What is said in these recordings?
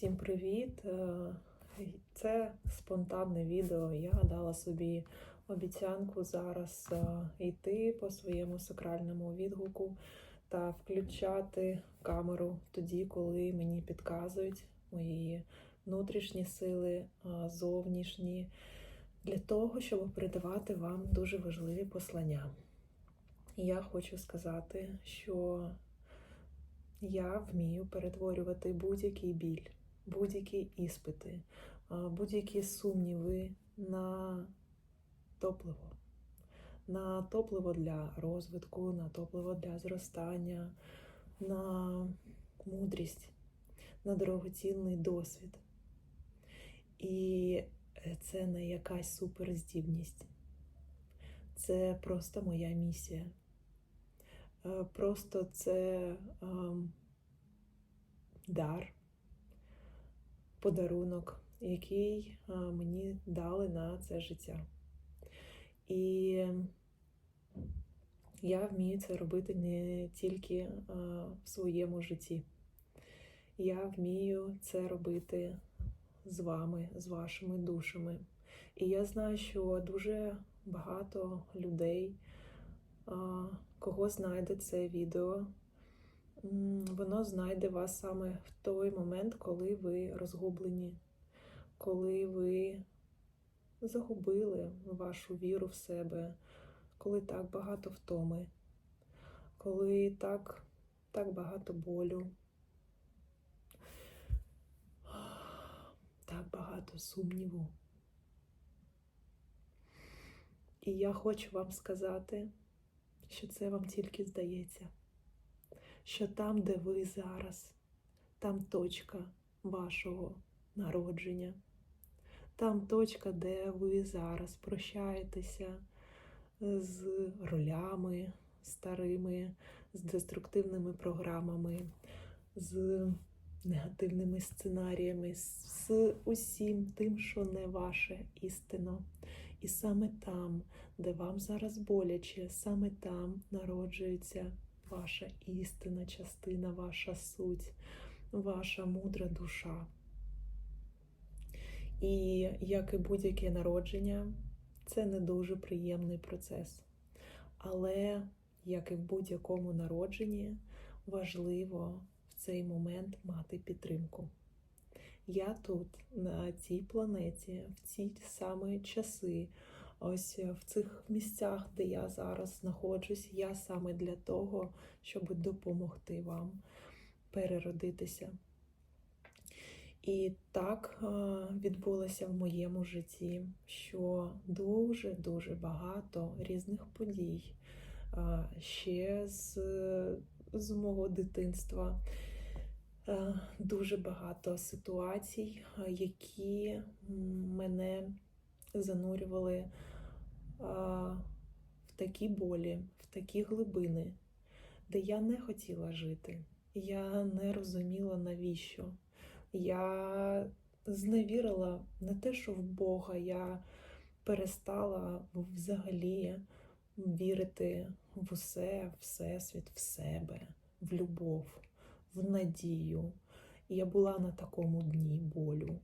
Всім привіт! Е, Це спонтанне відео. Я дала собі обіцянку зараз е, йти по своєму сакральному відгуку та включати камеру тоді, коли мені підказують мої внутрішні сили, е, зовнішні, для того, щоб передавати вам дуже важливі послання. Я хочу сказати, що я вмію перетворювати будь-який біль, будь-які іспити, будь-які сумніви на топливо, на топливо для розвитку, на топливо для зростання, на мудрість, на дорогоцінний досвід. І е, це не якась суперздібність. Це просто моя місія. Е, Просто це ем, дар, подарунок, який е, мені дали на це життя. І я вмію це робити не тільки е, в своєму житті. Я вмію це робити з вами, з вашими душами. І я знаю, що дуже багато людей, кого знайде це відео, воно знайде вас саме в той момент, коли ви розгублені, коли ви загубили вашу віру в себе, коли так багато втоми, коли так, так багато болю, так багато сумніву. І я хочу вам сказати, що це вам тільки здається, що там, де ви зараз, там точка вашого народження, там точка, де ви зараз прощаєтеся з ролями старими, з деструктивними програмами, з негативними сценаріями, з усім тим, що не ваше істинно. І саме там, де вам зараз боляче, саме там народжується ваша істина, частина, ваша суть, ваша мудра душа. І як і будь-яке народження, це не дуже приємний процес. Але, як і в будь-якому народженні, важливо в цей момент мати підтримку. Я тут, на цій планеті, в ці самі часи, ось в цих місцях, де я зараз знаходжусь, я саме для того, щоб допомогти вам переродитися. І так е, відбулося в моєму житті, що дуже-дуже багато різних подій е, ще з, з мого дитинства. Е, Дуже багато ситуацій, е, які мене занурювали е, в такі болі, в такі глибини, де я не хотіла жити. Я не розуміла навіщо. Я зневірила не те, що в Бога, я перестала взагалі вірити в усе, всесвіт, в себе, в любов, в надію. Я була на такому дні болю,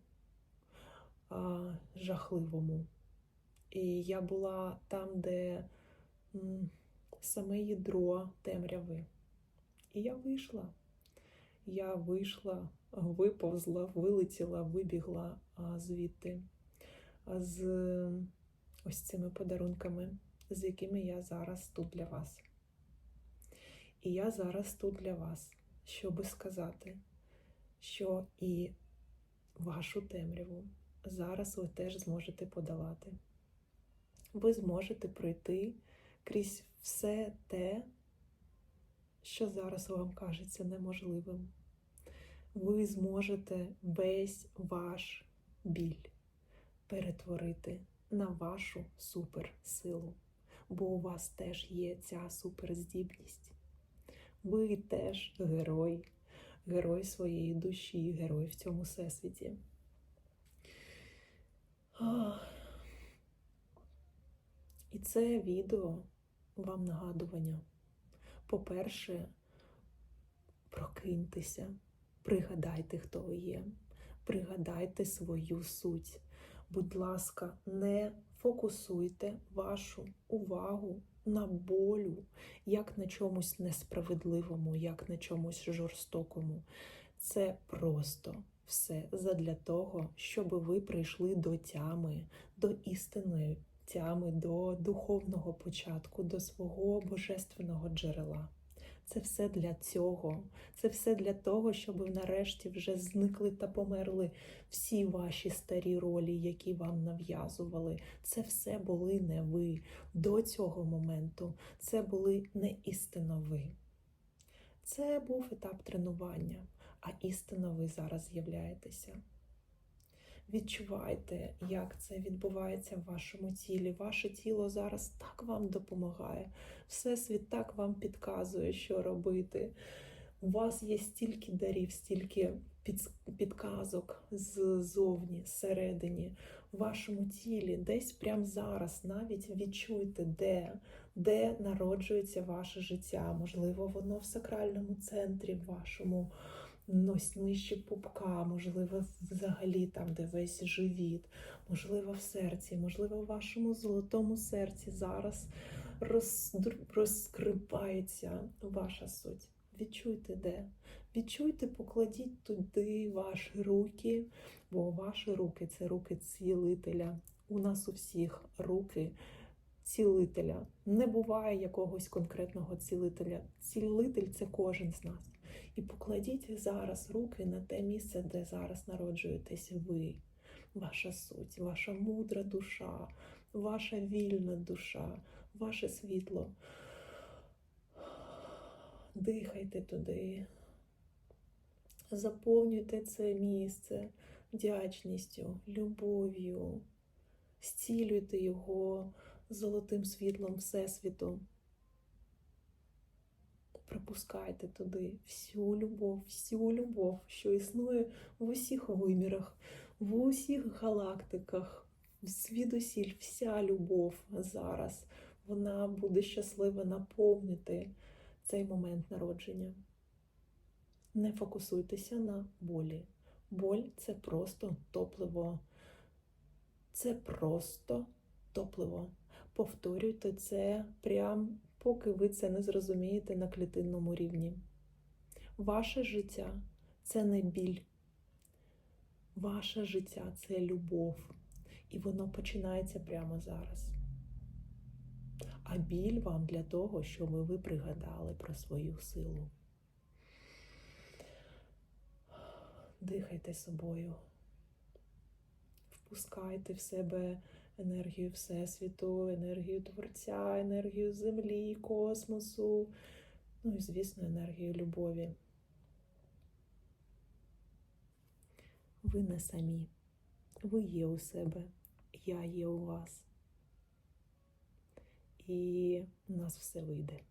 а, жахливому. І я була там, де саме ядро темряви. І я вийшла. Я вийшла, виповзла, вилетіла, вибігла звідти з ось цими подарунками, з якими я зараз тут для вас. І я зараз тут для вас, щоби сказати, що і вашу темряву зараз ви теж зможете подолати. Ви зможете пройти крізь все те, що зараз вам кажеться неможливим. Ви зможете весь ваш біль перетворити на вашу суперсилу, бо у вас теж є ця суперздібність. Ви теж герой, герой своєї душі, герой в цьому всесвіті. Ах. І це відео вам нагадування. По-перше, прокиньтеся, пригадайте, хто ви є. Пригадайте свою суть. Будь ласка, не фокусуйте вашу увагу на болю, як на чомусь несправедливому, як на чомусь жорстокому. Це просто все задля того, щоб ви прийшли до тями, до істинної тями, до духовного початку, до свого божественного джерела. Це все для цього. Це все для того, щоб нарешті вже зникли та померли всі ваші старі ролі, які вам нав'язували. Це все були не ви. До цього моменту це були не істинно ви. Це був етап тренування, а істинно ви зараз з'являєтеся. Відчувайте, як це відбувається в вашому тілі. Ваше тіло зараз так вам допомагає. Всесвіт так вам підказує, що робити. У вас є стільки дарів, стільки підказок ззовні, зсередині, в вашому тілі, десь прямо зараз навіть відчуйте, де, де народжується ваше життя. Можливо, воно в сакральному центрі, вашому нось нижче пупка, можливо, взагалі там, де весь живіт, можливо, в серці, можливо, в вашому золотому серці зараз роз, розкривається ваша суть. Відчуйте де. Відчуйте, покладіть туди ваші руки, бо ваші руки це руки цілителя. У нас у всіх руки цілителя. Не буває якогось конкретного цілителя. Цілитель це кожен з нас. І покладіть зараз руки на те місце, де зараз народжуєтесь ви, ваша суть, ваша мудра душа, ваша вільна душа, ваше світло. Дихайте туди, заповнюйте це місце вдячністю, любов'ю, зцілюйте його золотим світлом Всесвіту. Пропускайте туди всю любов, всю любов, що існує в усіх вимірах, в усіх галактиках, звідусіль вся любов зараз. Вона буде щаслива наповнити цей момент народження. Не фокусуйтеся на болі. Боль це просто топливо. Це просто топливо. Повторюйте це прям поки ви це не зрозумієте на клітинному рівні. Ваше життя це не біль. Ваше життя це любов. І воно починається прямо зараз. А біль вам для того, щоб ви пригадали про свою силу. Дихайте собою, впускайте в себе енергію Всесвіту, енергію Творця, енергію Землі, космосу, ну і, звісно, енергію любові. Ви не самі, ви є у себе, я є у вас. І у нас все вийде.